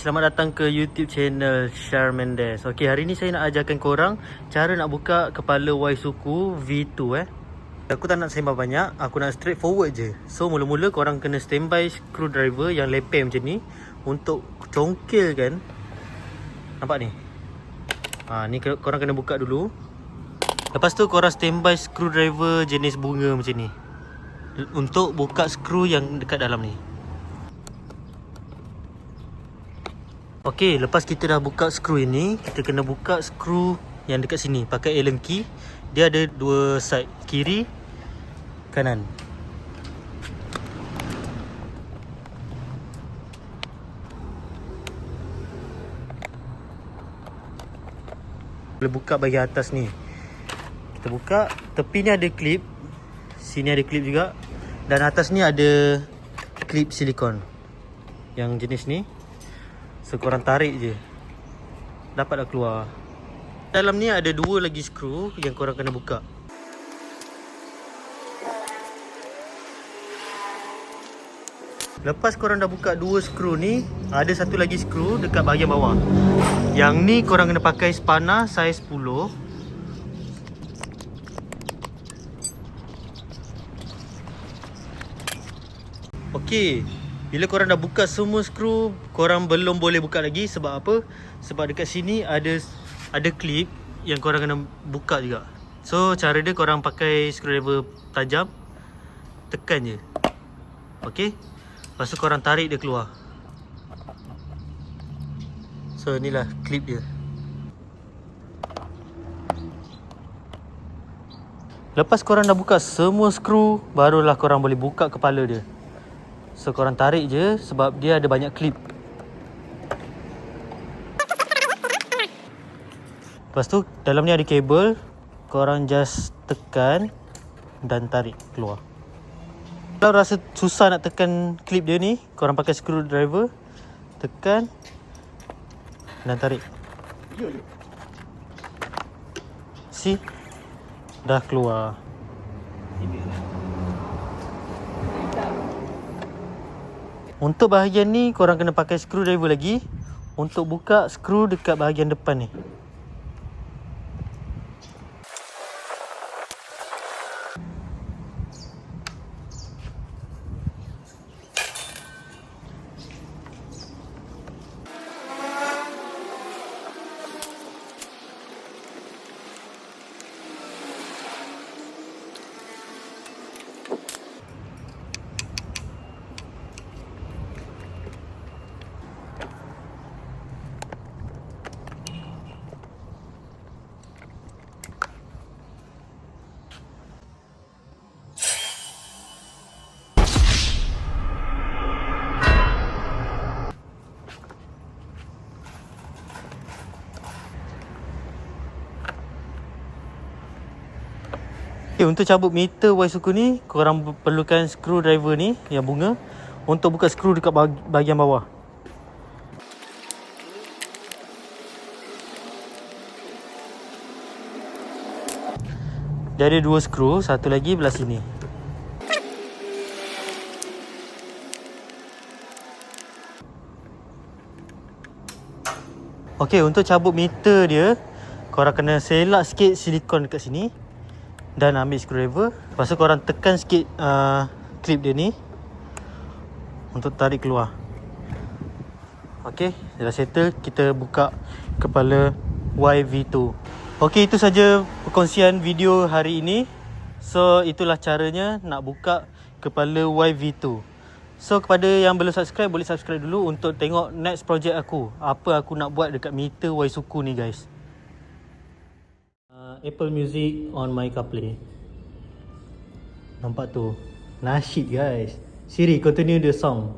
Selamat datang ke YouTube channel Shar Mendes. Okey, hari ni saya nak ajarkan korang cara nak buka kepala Y suku V2 eh. Aku tak nak sembang banyak, aku nak straight forward je. So mula-mula korang kena standby screwdriver yang lepeh macam ni untuk congkelkan. Nampak ni? Ha, ni korang kena buka dulu. Lepas tu korang standby screwdriver jenis bunga macam ni. Untuk buka skru yang dekat dalam ni. Okey, lepas kita dah buka skru ini, kita kena buka skru yang dekat sini pakai Allen key. Dia ada dua side, kiri, kanan. Boleh buka bahagian atas ni. Kita buka, tepi ni ada clip. Sini ada clip juga. Dan atas ni ada clip silikon. Yang jenis ni. So korang tarik je. Dapat dah keluar. Dalam ni ada dua lagi skru Yang korang kena buka. Lepas korang dah buka dua skru ni Ada satu lagi skru dekat bahagian bawah. Yang ni korang kena pakai spana saiz 10 Okey, bila korang dah buka semua skru, korang belum boleh buka lagi sebab apa? Sebab dekat sini ada ada klip yang korang kena buka juga. So cara dia korang pakai screwdriver tajam tekan je. Okey? Lepas tu korang tarik dia keluar. So inilah klip dia. Lepas korang dah buka semua skru, barulah korang boleh buka kepala dia. So korang tarik je sebab dia ada banyak klip. Lepas tu dalam ni ada kabel, korang just tekan dan tarik keluar. Kalau rasa susah nak tekan klip dia ni, korang pakai screwdriver, tekan dan tarik. See? Dah keluar. Untuk bahagian ni korang kena pakai screwdriver lagi untuk buka skru dekat bahagian depan ni. Okay, untuk cabut meter Y suku ni korang perlukan screwdriver ni yang bunga untuk buka skru dekat bahagian bawah. Dia ada dua skru, satu lagi belah sini. Okey, untuk cabut meter dia, korang kena selak sikit silikon dekat sini dan ambil screwdriver. Lepas tu korang tekan sikit uh, clip dia ni untuk tarik keluar. Okey, dah settle, kita buka kepala YV2. Okey, itu saja perkongsian video hari ini. So, itulah caranya nak buka kepala YV2. So, kepada yang belum subscribe, boleh subscribe dulu untuk tengok next project aku. Apa aku nak buat dekat meter Y suku ni, guys. Apple Music on my CarPlay. Nampak tu. Nasyid, guys. Siri, continue the song.